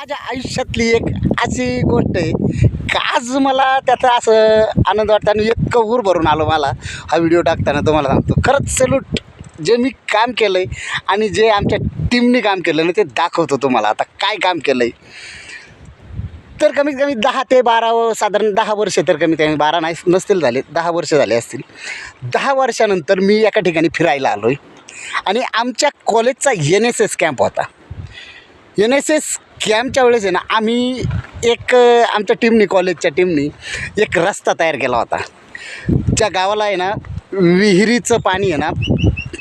माझ्या आयुष्यातली एक अशी गोष्ट आहे. का आज मला त्याचा असं आनंद वाटतं आणि एक ऊर भरून आलो मला. हा व्हिडिओ टाकताना तुम्हाला सांगतो. खरंच सल्यूट जे मी काम केलं आहे आणि जे आमच्या टीमने काम केलं ना ते दाखवतो तुम्हाला. आता काय काम केलं आहे तर कमीत कमी दहा ते बारा व साधारण दहा वर्ष तर कमीत कमी बारा नाही नसतील झाले दहा वर्ष झाले असतील. दहा वर्षानंतर मी एका ठिकाणी फिरायला आलो आहे आणि आमच्या कॉलेजचा एन एस एस कॅम्प होता. एन एस एस कॅम्पच्या वेळेस आहे ना आम्ही एक आमच्या टीमनी कॉलेजच्या टीमनी एक रस्ता तयार केला होता. त्या गावाला आहे ना विहिरीचं पाणी आहे ना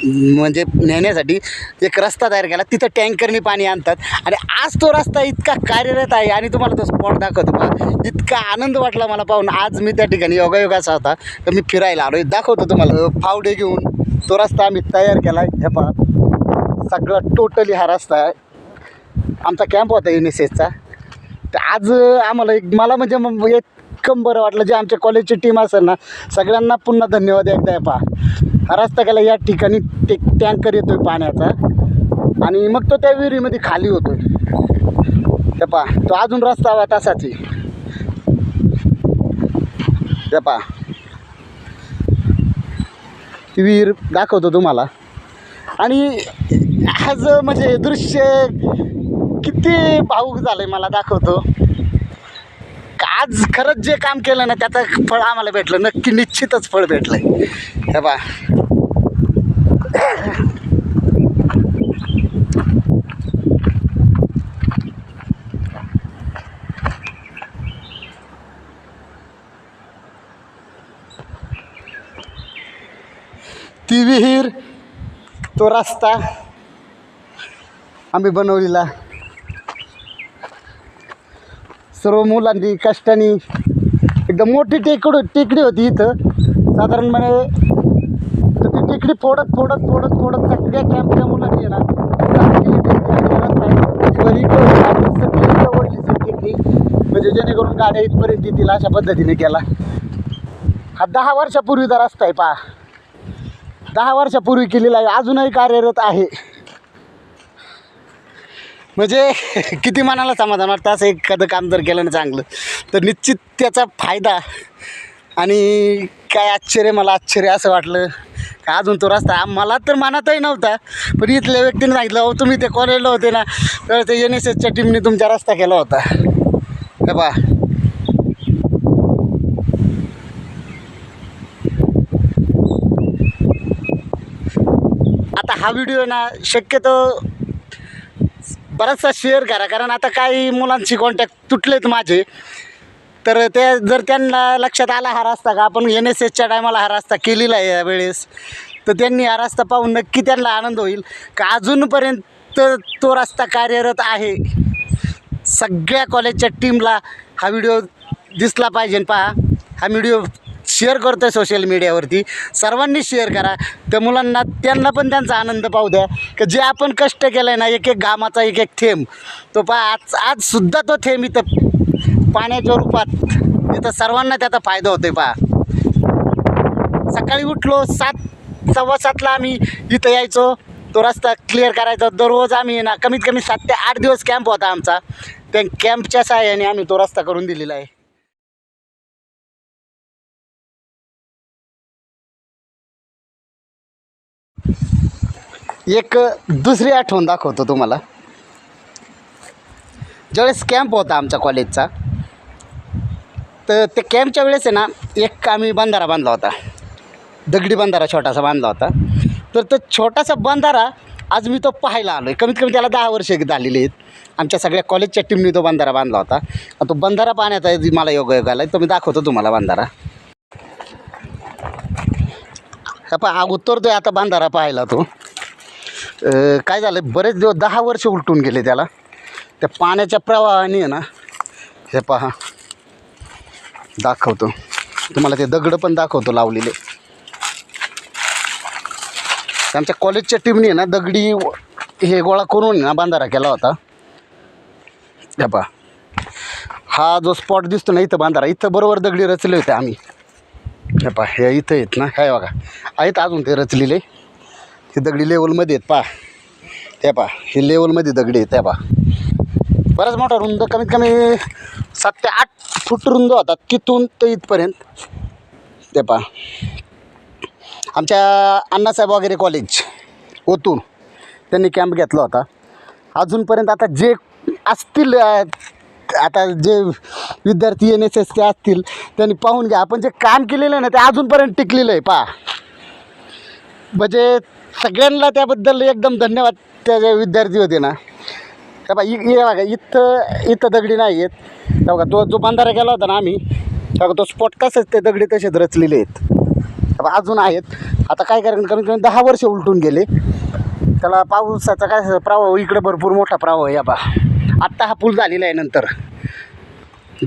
म्हणजे नेण्यासाठी एक रस्ता तयार केला. तिथं टँकरनी पाणी आणतात. आणि आज तो रस्ता इतका कार्यरत आहे आणि तुम्हाला तो स्पॉट दाखवतो मला इतका आनंद वाटला मला पाहून. आज मी त्या ठिकाणी योगायोगाचा होता. तर मी फिरायला आलो दाखवतो तुम्हाला. फावडे घेऊन तो रस्ता आम्ही तयार केला हे पहा. सगळा टोटली हा रस्ता आहे. आमचा कॅम्प होता एन एस एसचा तर आज आम्हाला एक मला म्हणजे मग इतकं बरं वाटलं जे आमच्या कॉलेजची टीम असेल ना सगळ्यांना पुन्हा धन्यवाद एकदा आहे पहा. हा रस्ता या ठिकाणी ते टँकर येतो आहे पाण्याचा. आणि मग तो त्या विहिरीमध्ये खाली होतो आहे पहा तो अजून रस्ता हवा तसाच आहे. हे पहा. ती विहीर दाखवतो तुम्हाला. आणि आज म्हणजे दृश्य किती भाऊक झालं आहे मला दाखवतो. का आज खरंच जे काम केलं ना त्याचं फळ आम्हाला भेटलं. नक्की निश्चितच फळ भेटलं आहे हे बा. ती विहीर तो रस्ता आम्ही बनवलेला. सर्व मुलांनी कष्टाने. एकदम मोठी टेकड टेकडी होती इथं. साधारणपणे तर ती टेकडी फोडत फोडत फोडत फोडत सगळ्या कॅम्पच्या मुलांनी आहे ना टेकडी म्हणजे जेणेकरून गाड्या इथपर्यंत येतील अशा पद्धतीने केला हा दहा वर्षापूर्वीचा रस्ता आहे पहा. दहा वर्षापूर्वी केलेला आहे अजूनही कार्यरत आहे. म्हणजे किती मनाला समाधान वाटतं? असं एखादं काम जर केलं ना चांगलं तर निश्चित त्याचा फायदा आणि काय आश्चर्य मला आश्चर्य असं वाटलं. का अजून तो रस्ता मला तर मनातही नव्हता पण इथल्या व्यक्तीने सांगितलं अहो तुम्ही ते कॉलेजला होते ना तर ते एन एस एसच्या टीमने तुमचा रस्ता केला होता. हे पहा. आता हा व्हिडिओ ना शक्यतो बराचसा शेअर करा. कारण आता काही मुलांशी कॉन्टॅक्ट तुटलेत माझे. तर ते जर त्यांना लक्षात आला हा रस्ता का आपण एन एस एसच्या टायमाला हा रस्ता केलेला आहे यावेळेस तर त्यांनी हा रस्ता पाहून नक्की त्यांना आनंद होईल. का अजूनपर्यंत तो रस्ता कार्यरत आहे? सगळ्या कॉलेजच्या टीमला हा व्हिडिओ दिसला पाहिजे. पहा हा व्हिडिओ शेअर करतो आहे सोशल मीडियावरती सर्वांनी शेअर करा. त्या मुलांना त्यांना पण त्यांचा आनंद पाहू द्या. की जे आपण कष्ट केलं आहे ना एक एक घामाचा एक एक थेंब तो पहा आज आजसुद्धा तो थेंब इथं पाण्याच्या रूपात इथं सर्वांना त्याचा फायदा होतो आहे पहा. सकाळी उठलो सात सव्वा सातला आम्ही इथं यायचो. तो रस्ता क्लिअर करायचा. दररोज आम्ही ना कमीत कमी सात ते आठ दिवस कॅम्प होता आमचा. त्या कॅम्पच्या सहाय्याने आम्ही तो रस्ता करून दिलेला आहे. एक दुसरी आठवण दाखवतो तुम्हाला. ज्यावेळेस कॅम्प होता आमच्या कॉलेजचा तर ते कॅम्पच्या वेळेस आहे ना एक आम्ही बंधारा बांधला होता. दगडी बंधारा छोटासा बांधला होता. तर तो छोटासा बंधारा आज मी तो पाहायला आलो आहे कमीत कमी त्याला दहा वर्ष झालेली आहेत. आमच्या सगळ्या कॉलेजच्या टीमने तो बंधारा बांधला होता. आणि तो बंधारा पाहण्याचा मला योग योग आला तो मी दाखवतो तुम्हाला बंधारा. हा पहा आहे आता बांधारा पाहायला तो. अं, काय झालं बरेच दिवस दहा वर्ष उलटून गेले त्याला. त्या पाण्याच्या प्रवाहाने आहे ना हे पहा. दाखवतो. तुम्हाला ते दगडं पण दाखवतो लावलेले. आमच्या कॉलेजच्या टीमने आहे ना दगडी व- हे गोळा करून ना बांधारा केला होता. हे पहा. हा जो स्पॉट दिसतो ना इथं बांधारा इथं बरोबर दगडी रचले होते आम्ही. हे पहा हे इथं आहेत ना काय बघा. आहेत अजून ते रचलेले. ते दगडी लेवलमध्ये आहेत पहा. त्या पहा हे लेवलमध्ये दगडी आहेत त्या पहा. बराच मोठा रुंद कमीत कमी सात ते आठ फूट रुंद होता. तिथून ते इथपर्यंत. ते पहा. आमच्या अण्णासाहेब वगैरे कॉलेज ओतून त्यांनी कॅम्प घेतला होता. अजूनपर्यंत आता जे असतील आता जे विद्यार्थी एन एस एसचे असतील त्यांनी पाहून घ्या. आपण जे काम केलेलं आहे ना ते अजूनपर्यंत टिकलेलं आहे पहा. म्हणजे सगळ्यांना त्याबद्दल एकदम धन्यवाद. त्या जे विद्यार्थी होते ना. त्या बा इ बघा इथं इथं दगडी नाही आहेत त्या बघा तो जो बांधारा गेला होता ना आम्ही त्या बघा तो स्पॉट तसंच ते दगडी तसेच रचलेले आहेत. त्या अजून आहेत. आता काय कारण कमीत कमी दहा वर्ष उलटून गेले. त्याला पावसाचा काय प्रवाह इकडे भरपूर मोठा प्रवाह आहे या बा आत्ता हा पूल झालेला आहे नंतर.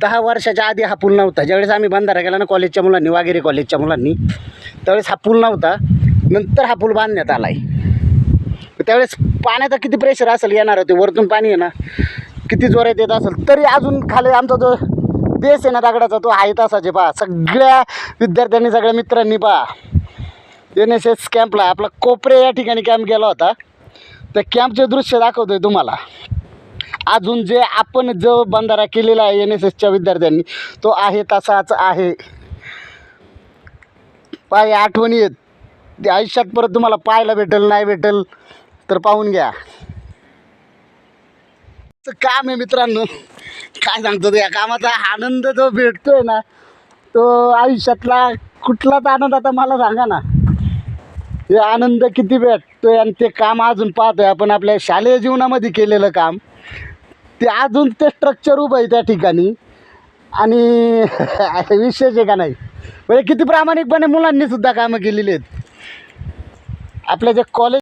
दहा वर्षाच्या आधी हा पूल नव्हता. ज्यावेळेस आम्ही बंधारा गेला ना कॉलेजच्या मुलांनी वागेरे कॉलेजच्या मुलांनी त्यावेळेस हा पूल नव्हता. नंतर हा पूल बांधण्यात आला आहे त्यावेळेस पाण्याचा किती प्रेशर असेल येणार होते वरतून पाणी आहे ना किती जोरात येत असेल तरी अजून खाली आमचा जो देश आहे ना दगडाचा तो आहे तसाचे पहा. सगळ्या विद्यार्थ्यांनी सगळ्या मित्रांनी पहा. एन एस एस कॅम्पला आपला कोपरे या ठिकाणी कॅम्प गेला होता. त्या कॅम्पचे दृश्य दाखवतोय तुम्हाला. अजून जे आपण जो बंधारा केलेला आहे एन एस एसच्या विद्यार्थ्यांनी तो आहे तसाच आहे. पाय आठवणी आहेत. ते आयुष्यात परत तुम्हाला पाहायला भेटेल नाही भेटेल तर पाहून घ्या. काम आहे मित्रांनो. काय सांगतो या कामाचा आनंद जो भेटतोय ना तो आयुष्यातला कुठलाच आनंद आता मला सांगा ना. हे आनंद किती भेटतोय आणि ते काम अजून पाहतोय. आपण आपल्या शालेय जीवनामध्ये केलेलं काम ते अजून ते स्ट्रक्चर उभं आहे त्या ठिकाणी. आणि विशेष आहे का नाही? म्हणजे किती प्रामाणिकपणे मुलांनी सुद्धा कामं केलेली आहेत. आपल्या जे कॉलेज